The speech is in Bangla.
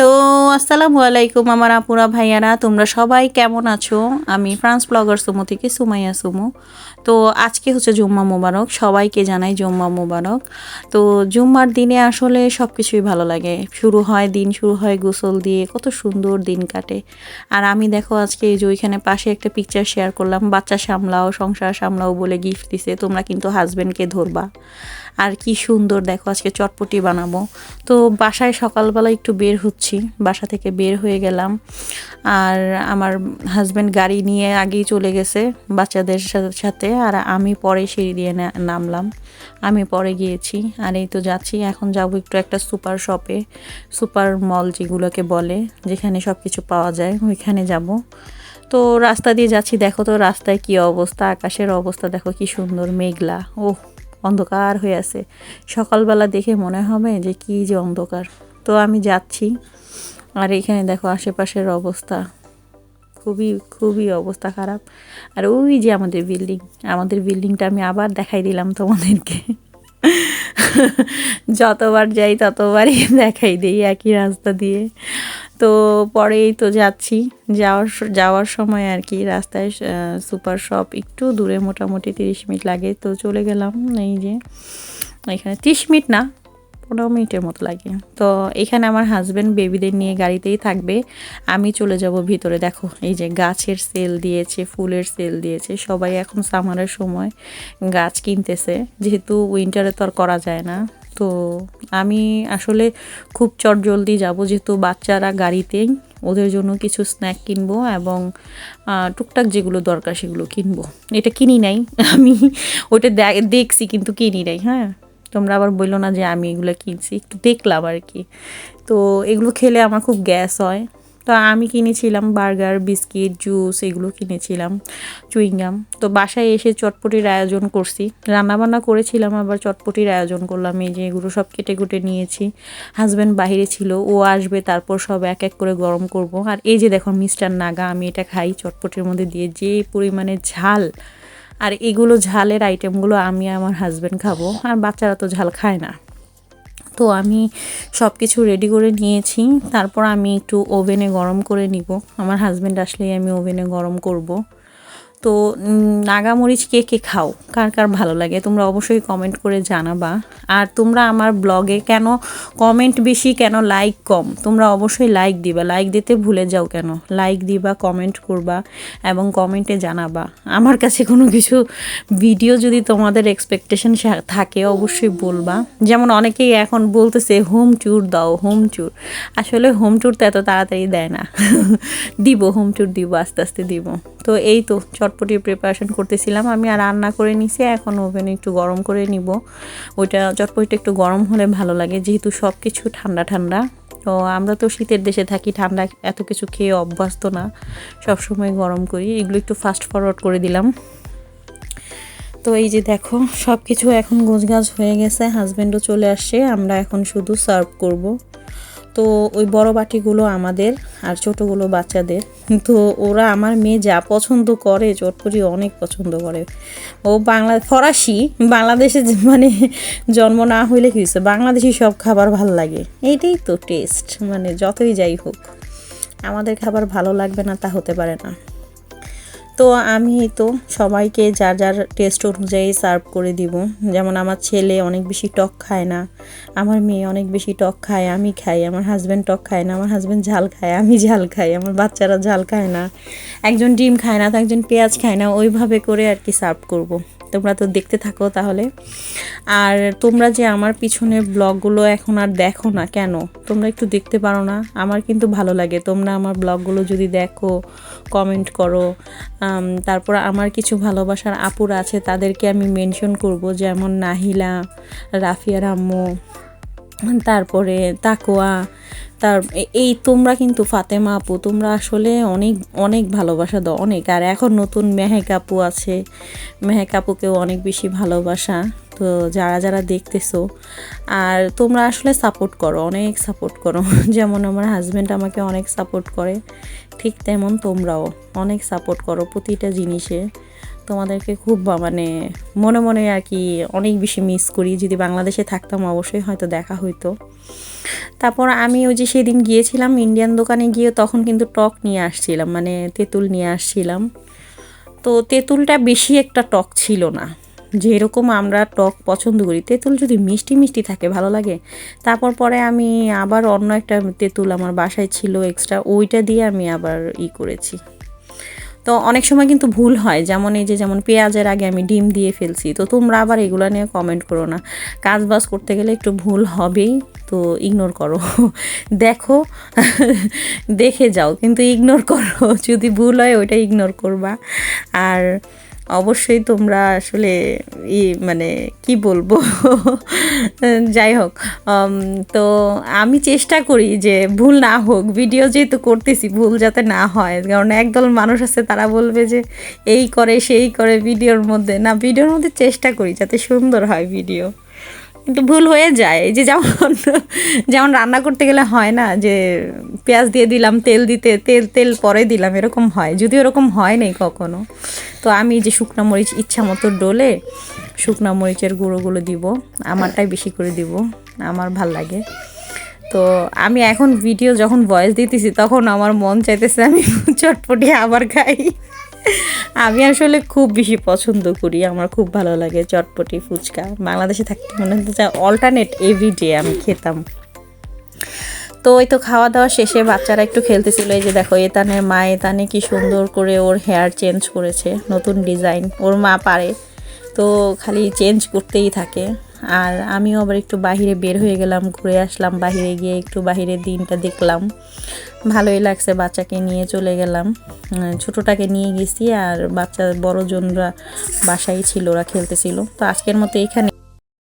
Hello. আসসালামু আলাইকুম আমার আপুরা, ভাইয়ারা, তোমরা সবাই কেমন আছো? আমি ফ্রান্স ব্লগার সুমো থেকে সুমাইয়া সুমো। তো আজকে হচ্ছে জুম্মা মোবারক, সবাইকে জানাই জুম্মা মোবারক। তো জুম্মার দিনে আসলে সব কিছুই ভালো লাগে। শুরু হয় দিন, শুরু হয় গোসল দিয়ে, কত সুন্দর দিন কাটে। আর আমি দেখো আজকে এই যে ওইখানে পাশে একটা পিকচার শেয়ার করলাম, বাচ্চা সামলাও, সংসার সামলাও বলে গিফট দিছে, তোমরা কিন্তু হাজব্যান্ডকে ধরবা। আর কি সুন্দর দেখো, আজকে চটপটি বানাবো। তো বাসায় সকালবেলা একটু বের হচ্ছি বাসা থেকে বের হয়ে গেলাম। আর আমার হাজব্যান্ড গাড়ি নিয়ে আগেই চলে গেছে বাচ্চাদের সাথে, আর আমি পরে সিঁড়ি দিয়ে নামলাম। আমি পরে গিয়েছি, আর এই তো যাচ্ছি। এখন যাব একটু একটা সুপার শপে সুপার মল যেগুলোকে বলে, যেখানে সব কিছু পাওয়া যায়, ওইখানে যাব। তো রাস্তা দিয়ে যাচ্ছি, দেখো তো রাস্তায় কি অবস্থা, আকাশের অবস্থা, দেখো কি সুন্দর, মেঘলা। ওহ, অন্ধকার হয়ে আছে। সকালবেলা দেখে মনে হবে যে কি যে অন্ধকার। তো আমি যাচ্ছি। আর এখানে দেখো আশেপাশের অবস্থা। খুবই খুবই অবস্থা খারাপ। আর ওই যে আমাদের বিল্ডিং আমাদের বিল্ডিংটা আমি আবার দেখাই দিলাম তোমাদেরকে। যতবার যাই ততবারই দেখাই দিই একই রাস্তা দিয়ে। তো পরেই তো যাচ্ছি। যাওয়ার যাওয়ার সময় আর কি রাস্তায় সুপার শপ একটু দূরে মোটামুটি তিরিশ মিনিট লাগে। তো চলে গেলাম এই যে, এখানে তিরিশ মিনিট না পনেরো মিনিটের মতো লাগে। তো এখানে আমার হাজব্যান্ড বেবিদের নিয়ে গাড়িতেই থাকবে। আমি চলে যাব ভিতরে। দেখো, এই যে গাছের সেল দিয়েছে, ফুলের সেল দিয়েছে। সবাই এখন সামারের সময় গাছ কিনতেছে। যেহেতু উইন্টারে তো আর করা যায় না। তো আমি আসলে খুব চটজলদি যাব। যেহেতু বাচ্চারা গাড়িতেই ওদের জন্য কিছু স্ন্যাক কিনবো এবং টুকটাক যেগুলো দরকার সেগুলো কিনবো। এটা কিনি নাই। আমি ওটা দেখছি কিন্তু কিনি নাই হ্যাঁ। তোমরা আবার বলল না যে আমি এগুলো কিনছি, একটু দেখলাম আর কি তো এগুলো খেলে আমার খুব গ্যাস হয়। তো আমি কিনেছিলাম বার্গার, বিস্কিট, জুস, এগুলো কিনেছিলাম, চুইংগাম। তো বাসায় এসে চটপটির আয়োজন করছি। রান্নাবান্না করেছিলাম, আবার চটপটির আয়োজন করলাম। এই যে এগুলো সব কেটে কুটে নিয়েছি। হাজব্যান্ড বাইরে ছিল, ও আসবে, তারপর সব এক এক করে গরম করব। আর এই যে দেখো মিস্টার নাগা, আমি এটা খাই চটপটির মধ্যে দিয়ে। যে পরিমাণে ঝাল আর এগুলো ঝালের আইটেমগুলো আমি আমার হাজব্যান্ড খাব, আর বাচ্চারা তো ঝাল খায় না। তো আমি সব কিছু রেডি করে নিয়েছি, তারপর আমি একটু ওভেনে গরম করে নিব। আমার হাজব্যান্ড আসলেই আমি ওভেনে গরম করব। তো নাগামরিচ কে কে খাও? কার কার ভালো লাগে? তোমরা অবশ্যই কমেন্ট করে জানাবা। আর তোমরা আমার ব্লগে কেন কমেন্ট বেশি, কেন লাইক কম? তোমরা অবশ্যই লাইক দিবা। লাইক দিতে ভুলে যাও কেন? লাইক দিবা কমেন্ট করবা এবং কমেন্টে জানাবা। আমার কাছে কোনো কিছু ভিডিও যদি তোমাদের এক্সপেকটেশন থাকে অবশ্যই বলবা। যেমন অনেকেই এখন বলতেছে হোম ট্যুর দাও হোম ট্যুর আসলে হোম ট্যুর তো এত তাড়াতাড়ি দেয় না। দিব হোম ট্যুর দিব, আস্তে আস্তে দিব। তো এই তো চটপটি প্রিপারেশন করতেছিলাম। আমি আর রান্না করে নিছি, এখন ওভেনে একটু গরম করে নিব। ওইটা চটপটিটা একটু গরম হলে ভালো লাগে, যেহেতু সব কিছু ঠান্ডা ঠান্ডা। তো আমরা তো শীতের দেশে থাকি, ঠান্ডা এত কিছু খেয়ে অভ্যস্ত না, সবসময় গরম করি। এগুলো একটু ফাস্ট ফরওয়ার্ড করে দিলাম। তো এই যে দেখো সব কিছু এখন গোছগাছ হয়ে গেছে হাজব্যান্ডও চলে আসছে, আমরা এখন শুধু সার্ভ করব। তো ওই বড় বাটিগুলো আমাদের আর ছোটোগুলো বাচ্চাদের। তো ওরা আমার মেয়ে যা পছন্দ করে, চটপটি অনেক পছন্দ করে। ও বাংলা, ফরাসি, বাংলাদেশে মানে জন্ম না হইলে কী হয়েছে বাংলাদেশি সব খাবার ভালো লাগে। এইটাই তো টেস্ট মানে যতই যাই হোক। আমাদের খাবার ভালো লাগবে না, তা হতে পারে না। তো আমি তো সবাইকে যার যার টেস্ট অনুযায়ী সার্ভ করে দিব যেমন আমার ছেলে অনেক বেশি টক খায় না, আমার মেয়ে অনেক বেশি টক খায়, আমি খাই, আমার হাজব্যান্ড টক খায় না, আমার হাজব্যান্ড ঝাল খায়, আমি ঝাল খাই, আমার বাচ্চারা ঝাল খায় না একজন ডিম খায় না, তো একজন পেঁয়াজ খায় না, ওইভাবে করে আর কি সার্ভ করব। তোমরা তো দেখতে থাকো তাহলে। আর তোমরা যে আমার পিছনে ব্লগগুলো এখন আর দেখো না কেন? তোমরা একটু দেখতে পারো না। আমার কিন্তু ভালো লাগে। তোমরা আমার ব্লগগুলো যদি দেখো কমেন্ট করো তারপর আমার কিছু ভালোবাসার আপুর আছে, তাদেরকে আমি মেনশন করব। যেমন নাহিলা, রাফিয়ার আম্মু তারপরে তাকোয়া তার এই তোমরা কিন্তু ফাতেমা আপু, তোমরা আসলে অনেক অনেক ভালোবাসা দাও, অনেক। আর এখন নতুন মেহেক আপু আছে। মেহেক আপুকেও অনেক বেশি ভালোবাসা। তো যারা যারা দেখতেছো, আর তোমরা আসলে সাপোর্ট করো, অনেক সাপোর্ট করো। যেমন আমার হাজব্যান্ড আমাকে অনেক সাপোর্ট করে, ঠিক তেমন তোমরাও অনেক সাপোর্ট করো প্রতিটা জিনিসে। তোমাদেরকে খুব মানে মনে মনে আর কি অনেক বেশি মিস করি। যদি বাংলাদেশে থাকতাম অবশ্যই হয়তো দেখা হইতো। তারপর আমি ওই যে সেদিন গিয়েছিলাম ইন্ডিয়ান দোকানে গিয়ে তখন কিন্তু টক নিয়ে আসছিলাম মানে তেঁতুল নিয়ে আসছিলাম। তো তেঁতুলটা বেশি একটা টক ছিল না। যেরকম আমরা টক পছন্দ করি, তেঁতুল যদি মিষ্টি মিষ্টি থাকে, ভালো লাগে। তারপর পরে আমি আবার অন্য একটা তেঁতুল আমার বাসায় ছিল এক্সট্রা ওইটা দিয়ে আমি আবার ই করেছি। তো অনেক সময় কিন্তু ভুল হয়। যেমন এই যে, যেমন পেঁয়াজের আগে আমি ডিম দিয়ে ফেলছি, তো তোমরা আবার এগুলো নিয়ে কমেন্ট করো না। কাজ বাজ করতে গেলে একটু ভুল হবেই, তো ইগনোর করো। দেখো, দেখে যাও, কিন্তু ইগনোর করো। যদি ভুল হয়, ওইটা ইগনোর করবা। আর অবশ্যই তোমরা আসলে ই মানে কি বলব? যাই হোক তো আমি চেষ্টা করি যে ভুল না হোক ভিডিও যেহেতু করতেছি, ভুল যাতে না হয়, কারণ একদল মানুষ আছে, তারা বলবে যে এই করে, সেই করে ভিডিওর মধ্যে। না ভিডিওর মধ্যে চেষ্টা করি যাতে সুন্দর হয় ভিডিও কিন্তু ভুল হয়ে যায়। যে যেমন যেমন রান্না করতে গেলে হয় না যে পেঁয়াজ দিয়ে দিলাম, তেল দিতে, তেল তেল পরে দিলাম, এরকম হয়। যদি এরকম হয় নাই কখনো। তো আমি যে শুকনো মরিচ ইচ্ছা মতো ডলে শুকনো মরিচের গুঁড়োগুলো দিব, আমারটাই বেশি করে দিব, আমার ভালো লাগে। তো আমি এখন ভিডিও যখন ভয়েস দিতেছি তখন আমার মন চাইতেছে আমি চটপটি আবার খাই। আমি আসলে খুব বেশি পছন্দ করি, আমার খুব ভালো লাগে চটপটি ফুচকা। বাংলাদেশে থাকতে মনে হচ্ছে অল্টারনেট এভরিডে আমি খেতাম। তো ওই তো খাওয়া দাওয়া শেষে বাচ্চারা একটু খেলতেছিল। এই যে দেখো, এতানের মা, এতানে কি সুন্দর করে ওর হেয়ার চেঞ্জ করেছে, নতুন ডিজাইন ওর মা পারে। তো খালি চেঞ্জ করতেই থাকে। আর আমিও আবার একটু বাইরে বের হয়ে গেলাম, ঘুরে আসলাম বাইরে গিয়ে একটু বাইরের দিনটা দেখলাম। ভালোই লাগছে বাচ্চাকে নিয়ে চলে গেলাম। ছোটোটাকে নিয়ে গেছি আর বাচ্চা, বড়জনরা বাসায় ছিল, ওরা খেলতেছিল। তো আজকের মতো এখানে